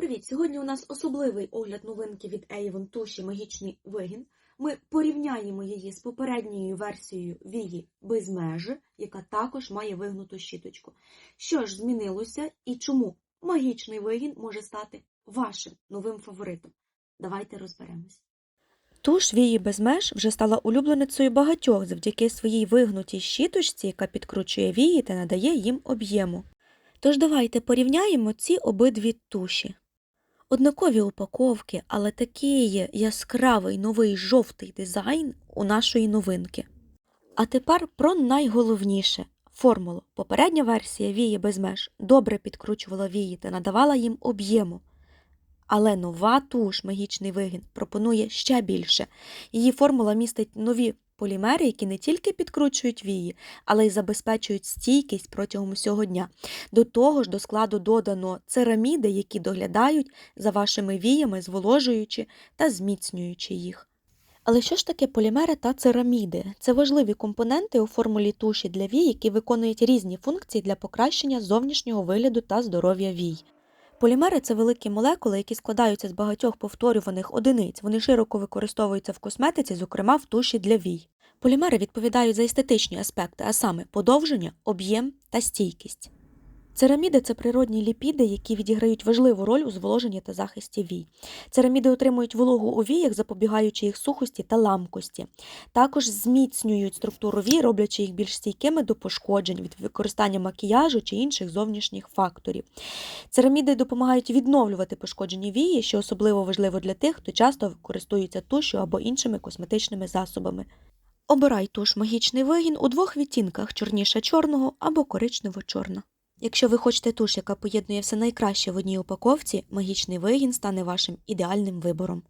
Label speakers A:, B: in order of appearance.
A: Привіт! Сьогодні у нас особливий огляд новинки від Avon туші Магічний вигін. Ми порівняємо її з попередньою версією Вії без межі, яка також має вигнуту щіточку. Що ж змінилося і чому магічний вигін може стати вашим новим фаворитом? Давайте розберемось.
B: Туш Вії без меж вже стала улюбленицею багатьох завдяки своїй вигнутій щіточці, яка підкручує вії та надає їм об'єму. Тож давайте порівняємо ці обидві туші. Однакові упаковки, але такий яскравий новий жовтий дизайн у нашої новинки. А тепер про найголовніше формулу. Попередня версія вії без меж добре підкручувала вії та надавала їм об'єму. Але нова туш магічний вигін пропонує ще більше. Її формула містить нові полімери, які не тільки підкручують вії, але й забезпечують стійкість протягом усього дня. До того ж, до складу додано цераміди, які доглядають за вашими віями, зволожуючи та зміцнюючи їх. Але що ж таке полімери та цераміди? Це важливі компоненти у формулі туші для вій, які виконують різні функції для покращення зовнішнього вигляду та здоров'я вій. Полімери це великі молекули, які складаються з багатьох повторюваних одиниць. Вони широко використовуються в косметиці, зокрема в туші для вій. Полімери відповідають за естетичні аспекти, а саме подовження, об'єм та стійкість. Цераміди це природні ліпіди, які відіграють важливу роль у зволоженні та захисті вій. Цераміди отримують вологу у віях, запобігаючи їх сухості та ламкості. Також зміцнюють структуру вій, роблячи їх більш стійкими до пошкоджень від використання макіяжу чи інших зовнішніх факторів. Цераміди допомагають відновлювати пошкоджені вії, що особливо важливо для тих, хто часто користується тушю або іншими косметичними засобами. Обирай туш магічний вигін у двох відтінках чорніше чорного або коричнево-чорна. Якщо ви хочете туш, яка поєднує все найкраще в одній упаковці, магічний вигін стане вашим ідеальним вибором.